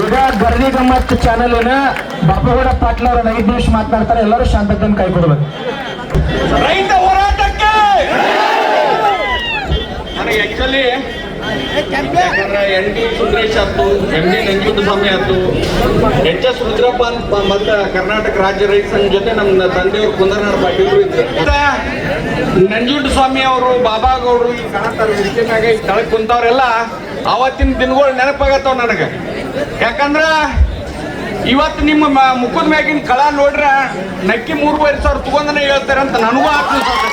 ಈಗ ಗರ್ದಿ ಗಮ್ಮತ್ ಚಾನಲಿನ ಬಪ್ಪಗೌಡ ಪಾಟ್ಲ ಅವರ ಐದು ನಿಮಿಷ ಮಾತನಾಡ್ತಾರೆ. ಎಲ್ಲರೂ ಶಾಂತತೆಯನ್ನು ಕೈಕೊಡ್ಬೇಕು ರೈತ ಹೋರಾಟಕ್ಕೆ! ನನಗೆ ಆಕ್ಚುಲಿ ಯಾಕಂದ್ರೆ ಎನ್ ಡಿ ಸುಂದರೇಶ್ ಆಯ್ತು, ಎಂ ಡಿ ನಂಜುಂಡ ಸ್ವಾಮಿ ಆಯ್ತು, ಎಚ್ ಎಸ್ ರುದ್ರಪ್ಪ ಅಂತ ಮತ್ತೆ ಕರ್ನಾಟಕ ರಾಜ್ಯ ರೈತ ಸಂಘ ಜೊತೆ ನಮ್ಮ ತಂದೆಯವರು ಕುಂದನಾಡ ಪಾಟೀಲ್ ಇದ್ರು ಮತ್ತೆ ನಂಜುಂಡ ಸ್ವಾಮಿ ಅವರು ಬಾಬಾ ಗೌಡ್ರು ಈ ಕಾಣ್ತಾರೆ ಈ ತಳಕ್ ಕುಂತವ್ರೆಲ್ಲ, ಅವತ್ತಿನ ದಿನಗಳು ನೆನಪಾಗತ್ತವ ನನಗೆ. ಯಾಕಂದ್ರ ಇವತ್ತು ನಿಮ್ಮ ಮುಖದ ಮ್ಯಾಗಿನ ಕಳ ನೋಡ್ರ ನಕ್ಕಿ ಮೂರುವರೆ ಸಾವಿರ ತಗೊಂಡನೆ ಹೇಳ್ತಾರೆ ಅಂತ ನನಗೂ ಆತ್ಮಸಾಧ್ಯ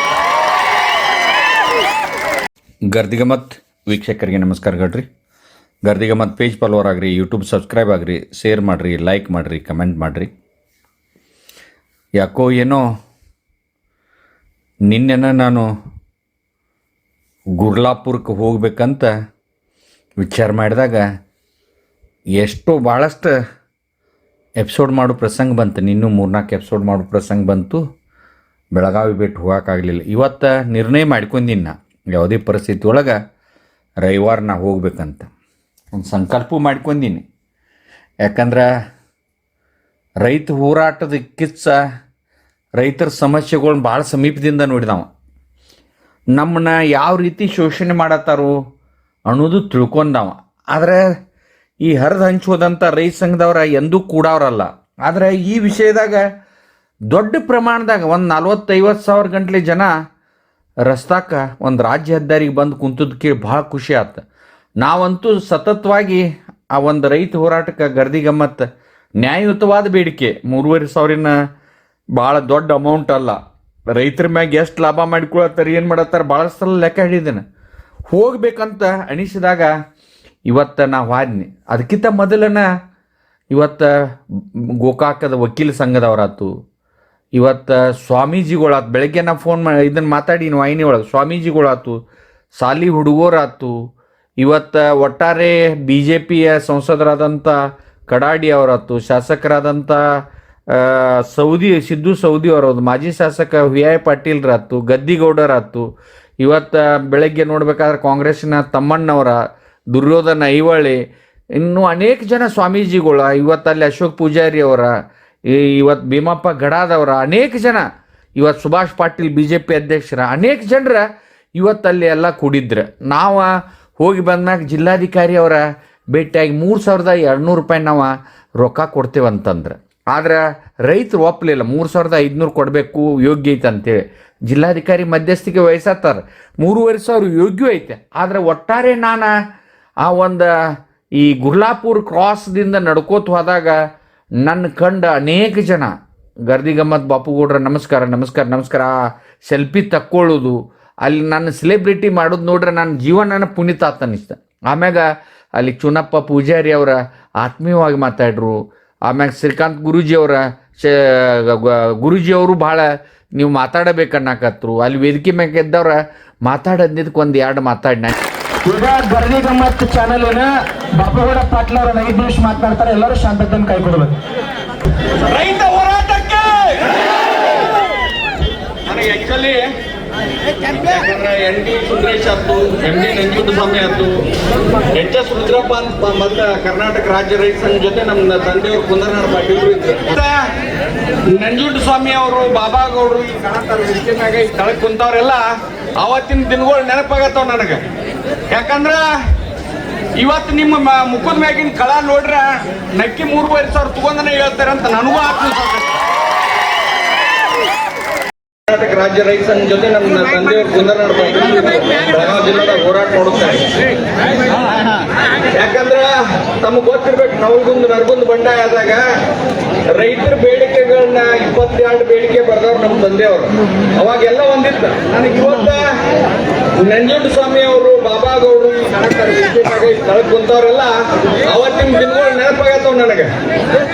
ಗರ್ದಿಗಮತ್ ವೀಕ್ಷಕರಿಗೆ ನಮಸ್ಕಾರಗಳ್ರಿ ಗರ್ದಿಗಮತ್ ಪೇಜ್ ಫಾಲೋವರ್ ಆಗ್ರಿ ಯೂಟ್ಯೂಬ್ ಸಬ್ಸ್ಕ್ರೈಬ್ ಆಗ್ರಿ ಶೇರ್ ಮಾಡಿರಿ ಲೈಕ್ ಮಾಡಿರಿ ಕಮೆಂಟ್ ಮಾಡಿರಿ. ಯಾಕೋ ಏನೋ ನಿನ್ನೆನ ನಾನು ಗುರ್ಲಾಪುರಕ್ಕೆ ಹೋಗ್ಬೇಕಂತ ವಿಚಾರ ಮಾಡಿದಾಗ ಎಷ್ಟೋ ಭಾಳಷ್ಟು ಎಪಿಸೋಡ್ ಮಾಡೋ ಪ್ರಸಂಗ ಬಂತು. ನಿನ್ನೂ ಮೂರ್ನಾಲ್ಕು ಎಪಿಸೋಡ್ ಮಾಡೋ ಪ್ರಸಂಗ ಬಂತು. ಬೆಳಗಾವಿ ಬಿಟ್ಟು ಹೋಗೋಕ್ಕಾಗಲಿಲ್ಲ ಇವತ್ತು ನಿರ್ಣಯ ಮಾಡ್ಕೊಂಡಿನಿ ನಾ. ಯಾವುದೇ ಪರಿಸ್ಥಿತಿ ಒಳಗೆ ರವಿವಾರ ನಾ ಹೋಗ್ಬೇಕಂತ. ಒಂದು ಸಂಕಲ್ಪ ಮಾಡ್ಕೊಂಡಿನಿ. ಯಾಕಂದ್ರೆ ರೈತ ಹೋರಾಟದ ಕಿಚ್ಚ, ರೈತರ ಸಮಸ್ಯೆಗಳನ್ನ ಭಾಳ ಸಮೀಪದಿಂದ ನೋಡಿದವ. ನಮ್ಮನ್ನ ಯಾವ ರೀತಿ ಶೋಷಣೆ ಮಾಡತ್ತಾರೋ ಅನ್ನೋದು ತಿಳ್ಕೊಂಡವ. ಆದರೆ ಈ ಹರಿದು ಹಂಚೋದಂಥ ರೈತ ಸಂಘದವ್ರ ಎಂದೂ ಕೂಡ ಅವರಲ್ಲ. ಆದರೆ ಈ ವಿಷಯದಾಗ ದೊಡ್ಡ ಪ್ರಮಾಣದಾಗ ಒಂದು ನಲ್ವತ್ತೈವತ್ತು ಸಾವಿರ ಗಂಟ್ಲೆ ಜನ ರಸ್ತಾಕ ಒಂದು ರಾಜ್ಯ ಹೆದ್ದಾರಿಗೆ ಬಂದು ಕುಂತದ್ದು ಕೇಳಿ ಭಾಳ ಖುಷಿ ಆಯ್ತು ನಾವಂತೂ ಸತತವಾಗಿ ಆ ಒಂದು ರೈತ ಹೋರಾಟಕ್ಕೆ ಗರ್ದಿ ಗಮ್ಮತ್ತು ನ್ಯಾಯಯುತವಾದ ಬೇಡಿಕೆ. ಮೂರುವರೆ ಸಾವಿರನ ಭಾಳ ದೊಡ್ಡ ಅಮೌಂಟ್ ಅಲ್ಲ. ರೈತರ ಮ್ಯಾಗ ಎಷ್ಟು ಲಾಭ ಮಾಡಿಕೊಳ್ಳತ್ತಾರೆ, ಏನು ಮಾಡತ್ತಾರೆ, ಭಾಳ ಸಲ ಲೆಕ್ಕ ಹಿಡಿದೇನೆ ಹೋಗ್ಬೇಕಂತ ಅನಿಸಿದಾಗ ಇವತ್ತು ನಾ ವಾದ್ನಿ ಅದಕ್ಕಿಂತ ಮೊದಲನ ಇವತ್ತು ಗೋಕಾಕದ ವಕೀಲ ಸಂಘದವರಾತು. ಇವತ್ತು ಸ್ವಾಮೀಜಿಗಳಾತು, ಬೆಳಗ್ಗೆ ನಾ ಫೋನ್ ಮಾಡಿ ಇದನ್ನು ಮಾತಾಡೀನಿ ವಾಹಿನಿ ಒಳಗೆ. ಸ್ವಾಮೀಜಿಗಳಾತು, ಸಾಲಿ ಹುಡುಗರಾತು. ಇವತ್ತು ಒಟ್ಟಾರೆ ಬಿ ಜೆ ಪಿಯ ಸಂಸದರಾದಂಥ ಕಡಾಡಿ ಅವರಾತು ಶಾಸಕರಾದಂಥ ಸೌದಿ, ಸಿದ್ದು ಸೌದಿ ಅವರದು ಮಾಜಿ ಶಾಸಕ ವಿ ಐ ಪಾಟೀಲ್ರಾತು, ಗದ್ದಿಗೌಡರಾತು. ಇವತ್ತು ಬೆಳಗ್ಗೆ ನೋಡ್ಬೇಕಾದ್ರೆ ಕಾಂಗ್ರೆಸ್ನ ತಮ್ಮಣ್ಣವರ ದುರ್ಯೋಧನ ಐವಳಿ, ಇನ್ನು ಅನೇಕ ಜನ ಸ್ವಾಮೀಜಿಗಳ, ಇವತ್ತಲ್ಲಿ ಅಶೋಕ್ ಪೂಜಾರಿ ಅವರ ಇವತ್ತು ಭೀಮಪ್ಪ ಗಡಾದವರ ಅನೇಕ ಜನ ಇವತ್ತು Subhash Patil B J P ಅಧ್ಯಕ್ಷರ, ಅನೇಕ ಜನರ ಇವತ್ತಲ್ಲಿ ಎಲ್ಲ ಕೂಡಿದ್ರೆ. ನಾವು ಹೋಗಿ ಬಂದಾಗ ಜಿಲ್ಲಾಧಿಕಾರಿ ಅವರ ಭೇಟಿಯಾಗಿ ಮೂರು ಸಾವಿರದ ಎರಡುನೂರು ರೂಪಾಯಿ ನಾವು ರೊಕ್ಕ ಕೊಡ್ತೇವಂತಂದ್ರೆ ಆದ್ರೆ ರೈತರು ಒಪ್ಪಲಿಲ್ಲ ಮೂರು ಸಾವಿರದ ಐದುನೂರು ಕೊಡಬೇಕು, ಯೋಗ್ಯ ಐತೆ ಅಂತೇಳಿ. ಜಿಲ್ಲಾಧಿಕಾರಿ ಮಧ್ಯಸ್ಥಿಕೆ ವಹಿಸತ್ತಾರೆ ಮೂರುವರೆ ಸಾವಿರ ಯೋಗ್ಯ ಐತೆ. ಆದರೆ ಒಟ್ಟಾರೆ ನಾನು ಆ ಒಂದು ಈ ಗುರ್ಲಾಪುರ್ ಕ್ರಾಸ್ದಿಂದ ನಡ್ಕೋತ ಹೋದಾಗ ನನ್ನ ಕಂಡ ಅನೇಕ ಜನ ಗರ್ದಿ ಗಮ್ಮತ್ ಬಾಪುಗೌಡ್ರ ನಮಸ್ಕಾರ ನಮಸ್ಕಾರ ನಮಸ್ಕಾರ ಸೆಲ್ಫಿ ತಕ್ಕೊಳ್ಳೋದು, ಅಲ್ಲಿ ನನ್ನ ಸೆಲೆಬ್ರಿಟಿ ಮಾಡೋದು ನೋಡ್ರೆ ನನ್ನ ಜೀವನನ ಪುನೀತ ಅನ್ನಿಸ್ತ ಆಮ್ಯಾಗ ಅಲ್ಲಿ ಚುನಪ್ಪ ಪೂಜಾರಿ ಅವರ ಆತ್ಮೀಯವಾಗಿ ಮಾತಾಡ್ರು. ಆಮ್ಯಾಗ ಶ್ರೀಕಾಂತ್ ಗುರೂಜಿ ಅವರ, ಶ ಗುರೂಜಿ ಅವರು ಭಾಳ ನೀವು ಮಾತಾಡಬೇಕನ್ನಕತ್ರು. ಅಲ್ಲಿ ವೇದಿಕೆ ಮ್ಯಾಗ ಎದ್ದವ್ರ ಮಾತಾಡೋದಿದ್ದಕ್ಕೆ ಒಂದು ಎರಡು ಮಾತಾಡಿನ. ಈಗ ಗರ್ದಿ ಗಮ್ಮತ್ ಚಾನಲಿನ ಬಾಪಗೌಡ ಪಾಟ್ಲ ಅವರ ಐದು ನಿಮಿಷ ಮಾತನಾಡ್ತಾರೆ ಎಲ್ಲರೂ ಶಾಂತತೆಯನ್ನು ಕೈಕೊಡ್ಬೇಕು ರೈತ ಹೋರಾಟಕ್ಕೆ! ನನಗೆ ಆಕ್ಚುಲಿ ಎನ್ ಡಿ ಸುಂದರೇಶ್ ಆಯ್ತು, ಎಂ ಡಿ ನಂಜುಂಡ ಸ್ವಾಮಿ ಆಯ್ತು, ಎಚ್ ಎಸ್ ರುದ್ರಪ್ಪ ಅಂತ ಮತ್ತೆ ಕರ್ನಾಟಕ ರಾಜ್ಯ ರೈತ ಸಂಘ ಜೊತೆ ನಮ್ಮ ತಂದೆಯವರು ಕುಂದನಾಡ ಪಾಟೀಲ್ರು ಇದ್ರು. ಮತ್ತೆ ನಂಜುಂಡ ಸ್ವಾಮಿ ಅವರು ಬಾಬಾ ಗೌಡ್ರು ಈ ಕಾಣ್ತಾರ ಮ್ಯಾಗ ಈ ತಳಗ್ ಕುಂತವ್ರೆಲ್ಲ ಅವತ್ತಿನ ದಿನಗಳು ನೆನಪಾಗತ್ತವ ನನಗೆ. ಯಾಕಂದ್ರ ಇವತ್ತು ನಿಮ್ಮ ಮ- ಮುಖದ ಮ್ಯಾಗಿನ ಕಳ ನೋಡ್ರ ನಕ್ಕಿ ಮೂರುವರೆ ಸಾವಿರ ತಗೊಂಡನೆ ಹೇಳ್ತಾರೆ ಅಂತ ನನಗೂ ಆತ್ಮಸಾಧ್ಯ ಕರ್ನಾಟಕ ರಾಜ್ಯ ರೈತ ಸಂಘ ಜೊತೆ ನಮ್ಮ ತಂದೆಯವರು ಕುಂದರನಾಡ್ ಜಿಲ್ಲಾದ ಬೆಳಗಾವಿ ಹೋರಾಟ ಮಾಡುತ್ತಾರೆ ಯಾಕಂದ್ರ ತಮಗೆ ಗೊತ್ತಿರ್ಬೇಕು ನವಲ್ಗುಂದ್ ನರಗುಂದ್ ಬಂಡಾಯ ಆದಾಗ ರೈತರ ಬೇಡಿಕೆಗಳನ್ನ ಇಪ್ಪತ್ತೆರಡು ಬೇಡಿಕೆ ಬರ್ದವ್ರು ನಮ್ಮ ತಂದೆಯವರು. ಅವಾಗೆಲ್ಲ ಒಂದಿತ್ತು. ನನಗೆ ಇವತ್ತ ನಂಜುಂಡ ಸ್ವಾಮಿ ಅವರು, ಬಾಬಾ ಗೌಡರು ಈ ಸ್ಥಳಕ್ಕೆ ಕುಂತವ್ರೆಲ್ಲ ಅವತ್ತಿನ ದಿನಗಳು ನೆನಪಾಗತ್ತವ್ ನನಗೆ.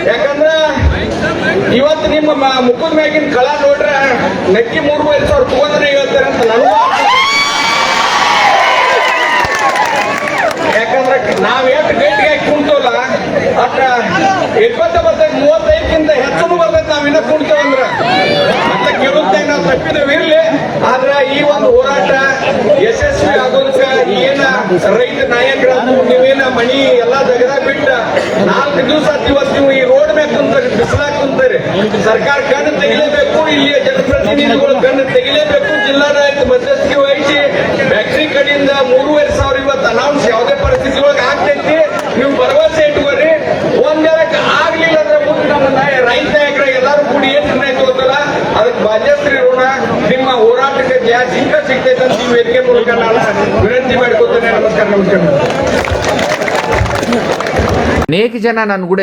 ಯಾಕಂದ್ರ ಇವತ್ತು ನಿಮ್ಮ ಮುಖದ ಮ್ಯಾಗಿನ ಕಳ ನೋಡ್ರೆ ನಕ್ಕಿ ಮೂರುವರೆ ಸಾವಿರ ತಗೊಂಡ್ರೆ ಹೇಳ್ತಾರೆ ಅಂತ ನನಗೂ. ಯಾಕಂದ್ರೆ ನಾವ್ ಎಷ್ಟು ಗಟ್ಟಿಗೆ ಹಾಕಿ ಕುಂತವಲ್ಲ ಅಷ್ಟ ಇಪ್ಪತ್ತೊಂಬತ್ತೈದು ಮೂವತ್ತೈದಕ್ಕಿಂತ ಹೆಚ್ಚು ಬರ್ತೈತೆ ನಾವಿನ್ನ ಇನ್ನ ಇರ್ಲಿ ಆದ್ರ ಈ ಒಂದು ಹೋರಾಟ ಯಶಸ್ವಿ ಆಗೋದಕ್ಕ ಏನ ರೈತ ನಾಯಕರ, ನೀವೇನ ಮಣಿ ಎಲ್ಲಾ ಜಗದಾಗ ಬಿಟ್ಟ ನಾಲ್ಕು ದಿವಸ ಇವತ್ತು ನೀವು ಈ ರೋಡ್ ಮೇಲೆ ಕುಂತಾರೆ ಬಿಸಿಲಾಗ ಕುಂತಾರೆ ಸರ್ಕಾರ ಕಣ್ಣು ತೆಗಿಲೇಬೇಕು, ಇಲ್ಲಿಯ ಜನಪ್ರತಿನಿಧಿಗಳು ಕಣ್ಣು ತೆಗಿಲೇಬೇಕು, ಜಿಲ್ಲಾಡಳಿತ ಮಧ್ಯಸ್ಥಿಕೆ ವಹಿಸಿ ಫ್ಯಾಕ್ಟ್ರಿ ಕಡೆಯಿಂದ ಮೂರುವರೆ ಸಾವಿರ ಇವತ್ತು ಅನೌನ್ಸ್ ಯಾವುದೇ ಪರಿಸ್ಥಿತಿ ಒಳಗೆ ಆಗ್ತೈತಿ ನೀವು ಭರವಸೆ ಇಟ್ಕೋರಿ ಒಂದೇಳಕ್ಕೆ ಆಗ್ಲಿಲ್ಲ ಅಂದ್ರೆ ಮುಂದೆ ನಮ್ಮ ನಾಯ- ರೈತ ನಾಯಕರ ಎಲ್ಲರೂ ಕೂಡಿ ಏನ್ ನಿರ್ಣಯ ತಗೋತಾರ ಅದಕ್ಕೆ ಬಾಧ್ಯಸ್ಥರಿ ಋಣ ನಿಮ್ಮ ಹೋರಾಟಕ್ಕೆ ಸಿಕ್ಕ ಸಿಗ್ತೈತೆ ಅಂತ ನೀವು ವೇದಿಕೆ ಮೂಲಕ ನಾನು ವಿನಂತಿ ನಮಸ್ಕಾರ ನಮಸ್ಕಾರ. ಅನೇಕ ಜನ ನನ್ನ ಕೂಡ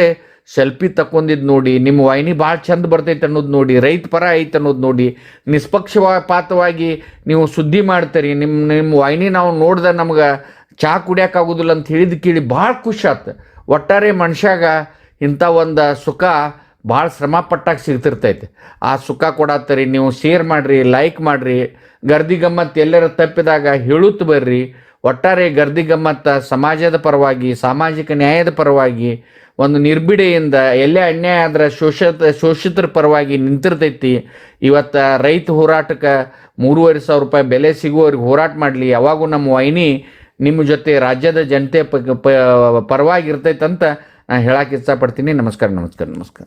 ಸೆಲ್ಫಿ ತಕ್ಕೊಂಡಿದ್ದು ನೋಡಿ, ನಿಮ್ಮ ವಾಹಿನಿ ಭಾಳ ಚಂದ ಬರ್ತೈತೆ ಅನ್ನೋದು ನೋಡಿ, ರೈತ ಪರ ಐತೆ ಅನ್ನೋದು ನೋಡಿ, ನಿಷ್ಪಕ್ಷಪಾತವಾಗಿ ನೀವು ಸುದ್ದಿ ಮಾಡ್ತೀರಿ ನಿಮ್ಮ ನಿಮ್ಮ ವಾಹಿನಿ ನಾವು ನೋಡ್ದೆ ನಮ್ಗೆ ಚಹಾ ಕುಡಿಯೋಕ್ಕಾಗೋದಿಲ್ಲ ಅಂತ ಹೇಳಿದ ಕೇಳಿ ಭಾಳ ಖುಷಿ ಆತು. ಒಟ್ಟಾರೆ ಮನುಷ್ಯಾಗ ಇಂಥ ಒಂದು ಸುಖ ಭಾಳ ಶ್ರಮ ಪಟ್ಟಾಗ ಸಿಗ್ತಿರ್ತೈತೆ. ಆ ಸುಖ ಕೊಡತ್ತರಿ ನೀವು ಶೇರ್ ಮಾಡಿರಿ ಲೈಕ್ ಮಾಡಿರಿ. ಗರ್ದಿ ಗಮ್ಮತ್ತು ಎಲ್ಲರ ತಪ್ಪಿದಾಗ ಹೇಳುತ್ತ ಬರ್ರಿ. ಒಟ್ಟಾರೆ ಗರ್ದಿ ಗಮ್ಮತ್ತ ಸಮಾಜದ ಪರವಾಗಿ, ಸಾಮಾಜಿಕ ನ್ಯಾಯದ ಪರವಾಗಿ, ಒಂದು ನಿರ್ಬಿಡೆಯಿಂದ ಎಲ್ಲೇ ಅನ್ಯಾಯ ಆದ್ರೆ ಶೋಷಿತ, ಶೋಷಿತರ ಪರವಾಗಿ ನಿಂತಿರ್ತೈತಿ. ಇವತ್ತು ರೈತ ಹೋರಾಟಕ್ಕೆ ಮೂರುವರೆ ಸಾವಿರ ರೂಪಾಯಿ ಬೆಲೆ ಸಿಗುವವ್ರಿಗೆ ಹೋರಾಟ ಮಾಡಲಿ. ಯಾವಾಗೂ ನಮ್ಮ ವಾಹಿನಿ ನಿಮ್ಮ ಜೊತೆ ರಾಜ್ಯದ ಜನತೆ ಪರವಾಗಿ ಇರ್ತೈತಂತ ನಾನು ಹೇಳಕ್ಕೆ ಇಷ್ಟಪಡ್ತೀನಿ ನಮಸ್ಕಾರ ನಮಸ್ಕಾರ ನಮಸ್ಕಾರ.